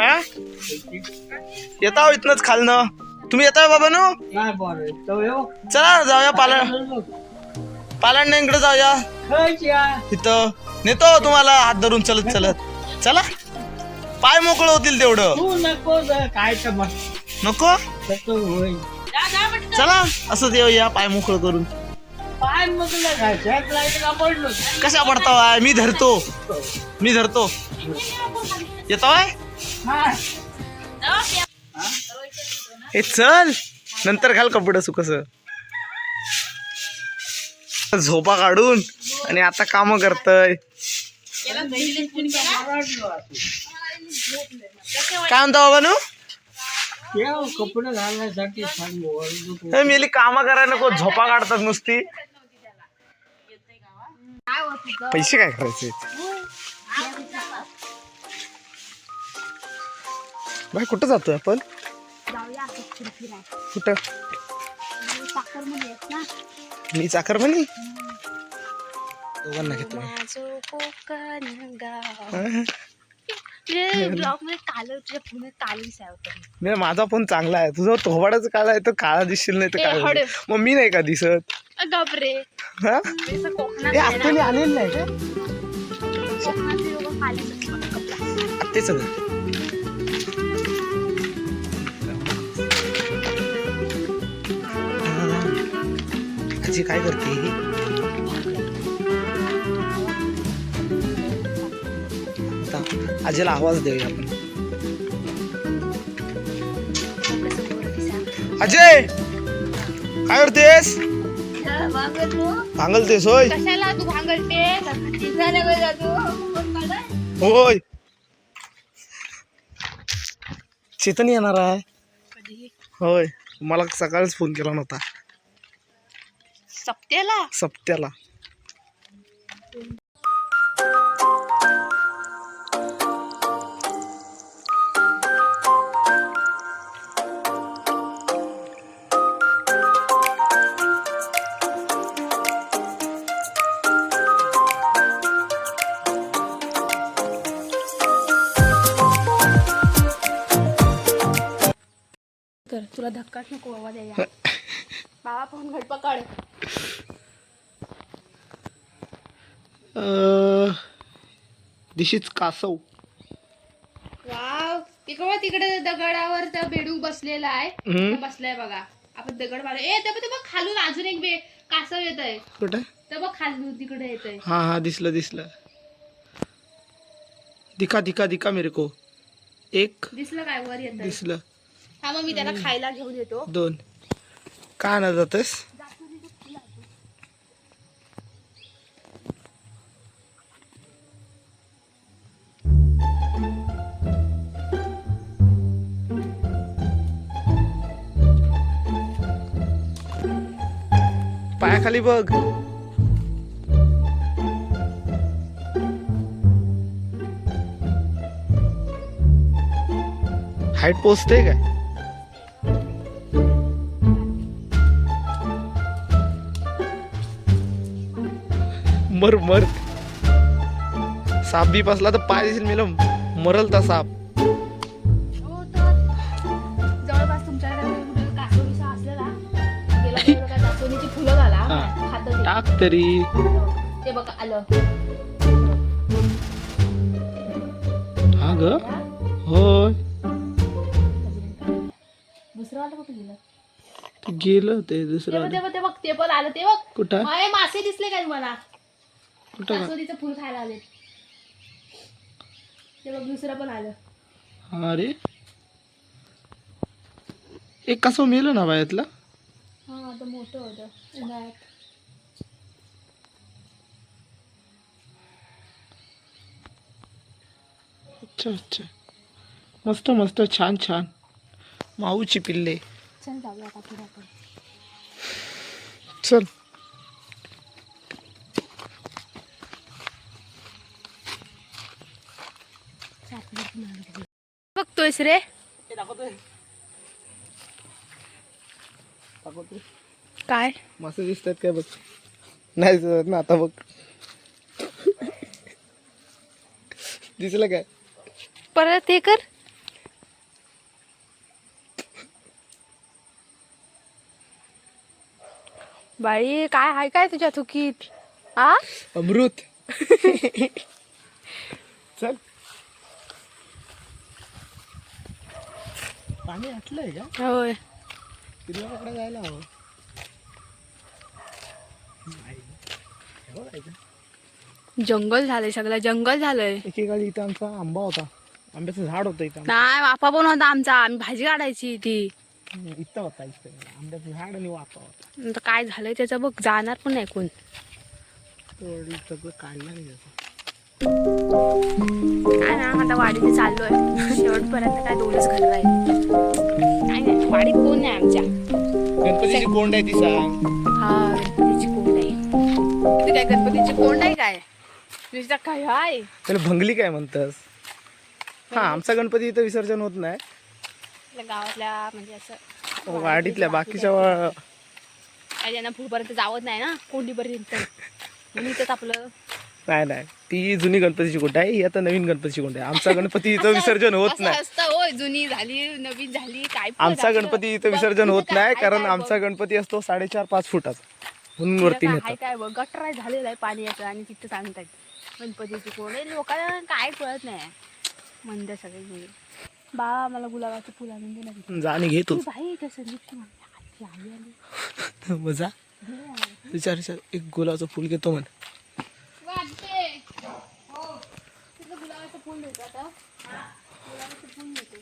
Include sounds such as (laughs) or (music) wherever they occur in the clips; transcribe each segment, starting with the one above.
हा? येता इथनच खालनं. तुम्ही येताय बाबा नो? चला जाऊया पालन पालन इकडे जाऊया. तिथं नेतो तुम्हाला हात धरून चलत चलत. चला. पाय मोकळ होतील तेवढं. नको काय चला असं देऊया पाय मोकळ करून. कशा पडतावाय मी धरतो. मी धरतो. येतोय हा हे चल. नंतर घाल कपडे सुकस. झोपा काढून आणि आता काम करतय. काय म्हणता बाबा नू? कपडे घालण्यासाठी मेली काम करायला नको झोपा काढतात नुसती. पैसे काय करायचे? भाई कुठं जातोय आपण? जाऊया कुठं? आहेत ना. मी चाकर म्हणी दोघांना घेतो मी. माझं कोकण गाव. हं? ब्लॉगमध्ये काल तुझ्या पुणे काल विसावत नाही माझा पण चांगला आहे. तुझं थोबाडाच काळा आहे तर काळा दिसशील नाही तर ए. होईल? मग मी नाही का दिसत? गबरे हा? कोकणात हे आहे आलेलं नाही का? कोकणातले लोकं कालीच असतात कपडा. आत्तेच आजी काय करते? आता आजीला आवाज देऊया आपण. अजय काय करतेस? भांगलतेस होय? तू भांगलते? होय. चेतन येणार आहे. होय. मला सकाळीच फोन केला नव्हता. सप्त्याला? सप्त्याला. तर तुला धक्काच नको बाबा द्यायला बाबा फोन घट पकड दिस इज कासव. वाव तिकडे तिकडे दगडावर त्या बेडूक बसलेला आहे. बसलाय बघा. आपण दगड मारू ए ते बघ खालून अजून एक बे कासव येत आहे कुठे? तर बघ खालून तिकडे येत आहे हा हा दिसलं दिसलं. दिखा दिखा दिखा मेरे को. एक. दिसलं काय? वर येत दिसलं. हा मग मी त्याला खायला घेऊन येतो. दोन. काय आणत जातेस पायाखाली बघ. हाईट पोचते काय? मर मर. साप बी बसला तर पाय दिसेल मेलं मरल ता साप. टाक तरी. ते बघा आलं. हा ग? होय. दुसरं आलं कुठे गेलं? ते गेलं ते ते दुसरं बघ ते बघ ते बघ ते पण आलं. ते बघ कुठं? अरे मासे दिसले काय तुम्हाला? कुठं का? कासवदीचं फुल खायला आले. ते बघ दुसरं पण आलं. अरे. एक कसं मेलं ना बायातला हा आता मोठं होतं. उन्हाळ्यात. अच्छा अच्छा. मस्त मस्त. छान छान. माऊची पिल्ले. चल जाऊया आता पुढे आपण. चल. बघतोयस रे? काय? मस्त दिसतात काय बघ. नाही दिसत ना आता बघ. दिसलं काय? परत हे कर. बाई काय आहे काय तुझ्या चुकीत आ? अमृत. (laughs) चल. पाणी आटलंय का? होय. तिला कपडा जायला हवं. जंगल झालंय सगळं जंगल झालंय. एकेकाळी इथं आमचा आंबा होता. आंब्याचं झाड होतं इथं. नाही वाफा पण होता आमचा. आम्ही भाजी काढायची ती इथं होता इथं. आंब्याचं झाड आणि वाफा होता. आता काय झालंय त्याचं बघ जाणार पण नाही कोण. तो सगळं काढलं नाही त्याचं काय ना आता वाडीने चाललोय. शेवटपर्यंत काय दोनच घर राहील. काय नाही वाडीत कोण नाही आमच्या. गणपतीची कोंड आहे ती सांग. हा गणपतीची कोंड आहे. किती काय गणपतीची कोंड आहे काय? नुसतं काय त्याला भंगली काय म्हणतस? हा आमचा गणपती इथं विसर्जन होत नाही. आपल्या गावातल्या म्हणजे असं वाडीतल्या बाकीच्या वा- काय ज्यांना पुढपर्यंत जावत नाही ना कोंडीपर्यंत. म्हणून इथंच आपलं नाही नाही. ती जुनी गणपतीची कोंड आहे? ही आता नवीन गणपतीची कोंड आहे? आमचा गणपती इथं विसर्जन होत असं नाही. असतं होय. जुनी झाली नवीन झाली काय पण आमचा आपलं गणपती इथं विसर्जन होत नाही काय कारण काय आमचा. गणपती असतो साडेचार पाच फुटाचा. म्हणून वरती काय नेतात. काय बघ गटराय झालेलं आहे पाणी याचं आणि तिथं सांगतायत. गणपतीची कोण लोकांना काय कळत नाही. मंद सगळे मुली बा मला गुलाबाचं फुल आणून दे ना तिथे. जा आणि घे तू. तू बाई त्या संदीपची मम्मी आली आली. आली मजा विचार विचार. एक गुलाबाचं फुल घेतो म्हण. वाटते. हो. तुझं गुलाबाचं फुल देतो आता. गुलाबाचं फुल देतो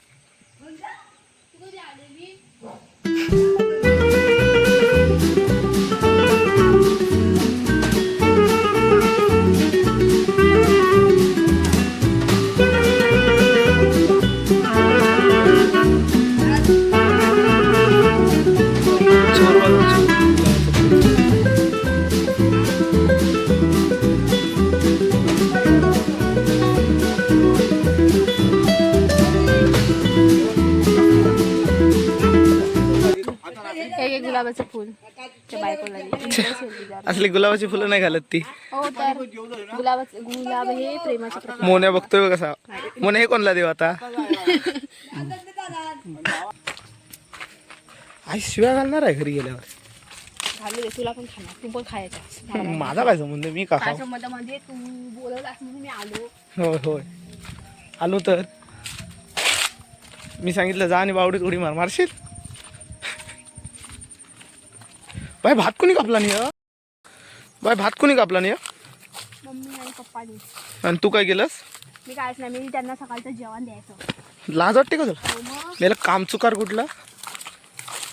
गुलाबाचं फुल. त्या बायकोला. (laughs) असली गुलाबाची फुलं नाही घालत ती. हो तर गुलाबाचं गुलाब हे प्रेमाचे मोन्या बघतोय बघ कसा. मोन्या हे कोणला देव आता? आई शिव्या घालणार आहे घरी गेल्यावर. घालू दे तुला पण खाणार. तू पण खायचा. माझा काय संबंध? मी का खाऊ? माझ्या मधामध्ये तू म्हणून मी आलो. होय होय. आलो तर? मी सांगितलं जा आणि बावडीत उडी मार. मारशील? बाय भात कोणी कापला नाही हं? बाय भात कोणी कापला नाही? मम्मी आणि पप्पानी आणि तू काय केलंस? मी कायच नाही मी त्यांना सकाळचं जेवण द्यायचं. लाज वाटते का तुला? हो मग. मेला काम चुकार कुठला?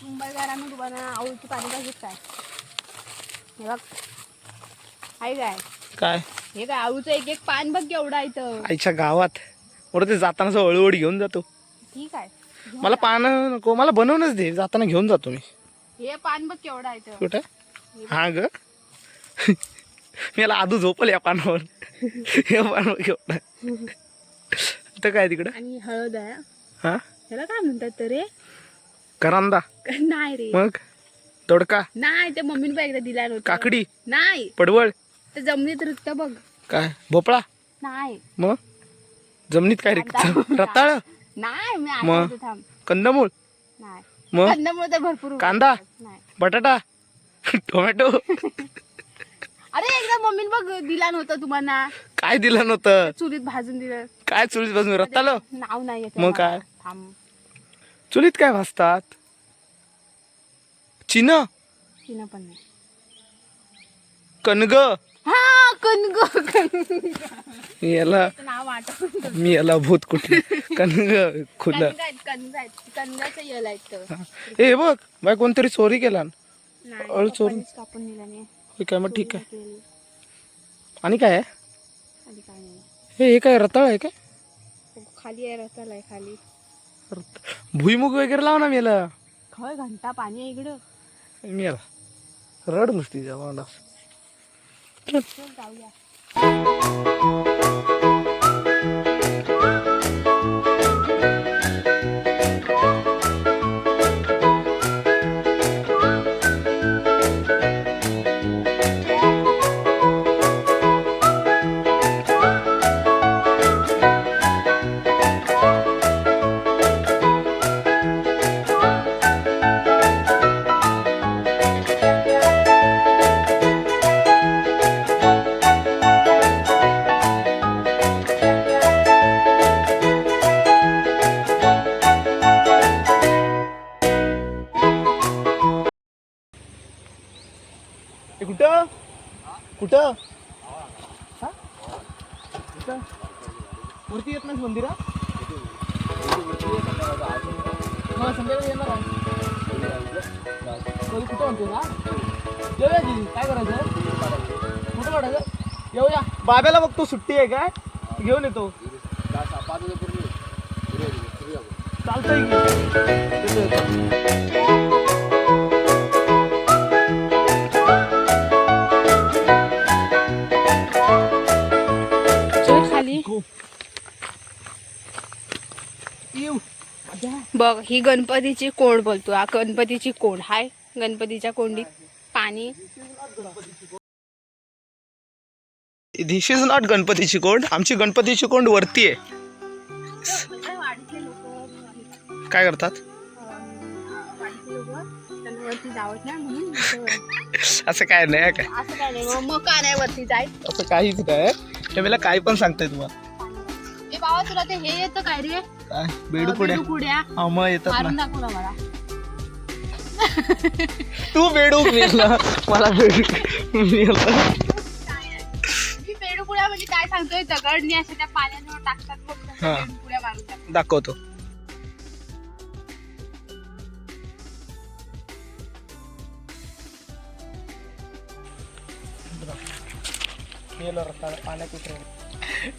मुंबईकरांना तुम्हाला आवडीची पाणी काय हे बघ. आहे काय? काय? हे काय आळूचं एक एक पान बघ केवढा इथं. आईच्या गावात. बरं ते जाताना असं हळूहळू घेऊन जातो ठीक आहे. मला. पानं नको मला बनवूनच दे जाताना घेऊन जातो मी. हे पान बघ केवढा इथं. कुठं? हा ग. मी याला आधू झोपल या पानावर. हे पान केवढा तर काय तिकडं? आणि हळद आहे. हा? त्याला काय म्हणतात तर? रे करांदा. नाही रे. मग? दोडका नाही ते मम्मीने पण एकदा दिला नव्हता. काकडी. नाही. पडवळ. ते जमिनीत रुतत बघ. काय? भोपळा? नाही. मग? जमिनीत काय रिक्त रताळ? नाही मी मग? आठवते थांब. कंदमूळ? नाही. मग? तर भरपूर. कांदा? नाही. बटाटा? टोमॅटो? अरे एकदा मम्मीने बघ दिला नव्हता तुम्हाला. काय दिलं नव्हतं? चुलीत भाजून दिलं. काय चुलीत बसून रताळ? नाव नाही येत मग मला. काय? थांब. चुलीत काय भाजतात? चिन? तिनं पण नाही. कनग हा कनग याला नाव आठवत मी याला भूत कुठले? कनग खुलं. आहेत आहेत. कनगाचं यल आहेत तर. ए बघ बाय कोणतरी चोरी केला नाही अळू चोरून. पप्पांनीच कापून दिला नाही. हे काय मग ठीक आहे. केली. आणि काय आहे? आधी काय नाही. हे हे काय रताळ आहे काय? खाली आहे रताल आहे खाली. भुईमुग वगैरे लाव ना मी याला खय घंटा पाणी आहे इकडं. मी याला रड नुसती जेव्हा चल जाऊया. कुठं वरती येत नाही मंदिरात? हा संध्याकाळी येणार आहे. कधी कुठं म्हणतो ना येऊया की काय करायचं कुठं काढायचं येऊया. बाब्याला बघतो सुट्टी आहे काय? घेऊन येतो. चालतंय बघ ही गणपतीची कोंड बोलतो हा गणपतीची कोंड. हाय गणपतीच्या कोंडीत पाणी. धिस इज नॉट गणपतीची कोंड आमची गणपतीची कोंड वरती आहे. काय करतात? असं काय नाही काय? असं काय नाही मग मग का नाही वरती जाय? असं काहीच नाही. हे मला काय पण सांगताय तुम्हाला. ए बाबा तुला ते हे येतं काय रे? काय? बेडू पुढे कुड्या हा मग येतात मारून ना दाखव ना मला. तू बेडू मिळला मला बेडू मिळाला मी पेडुकुड्या म्हणजे काय सांगतोय? अशा त्या पाण्यावर टाकतात हा. मारून दाखवतो.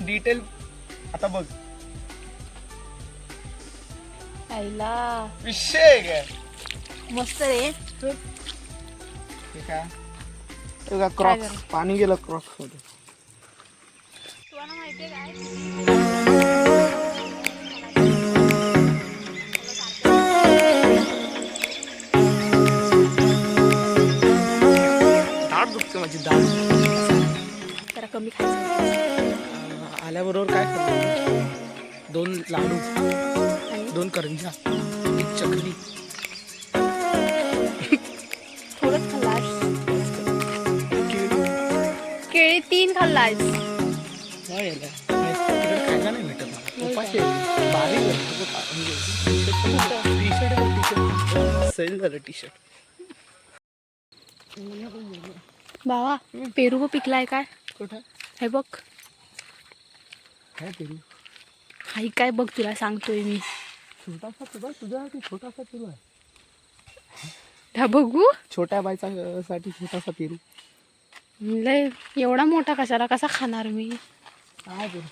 डिटेल आता बघ. आईला. विषय काय मस्त रे. हे काय? काय क्रॉक्स झालं? पाणी गेलं क्रॉक्समध्ये. तुम्हाला माहितीये काय? दाढ दुखते माझी जरा कमी खायचं. आल्याबरोबर काय खाल्लं दोन लाडू दोन करंजा एक चकली. थोडंच खाल्लास? केळी तीन खाल्लास. नाही खायला नाही भेटत मला. उपाशी. बारीक? सैल झालं टी शर्ट बाबा पेरू पिकलाय काय? कुठं? हे बघ. काय पेरू हाई काय बघ तुला सांगतोय मी. छोटासा तुझा तुझ्यासाठी छोटासा पेरू आहे. हा बघू. छोट्या बायचा साठी छोटासा पेरू. लय एवढा मोठा कशाला कसा खाणार मी? काय पेरू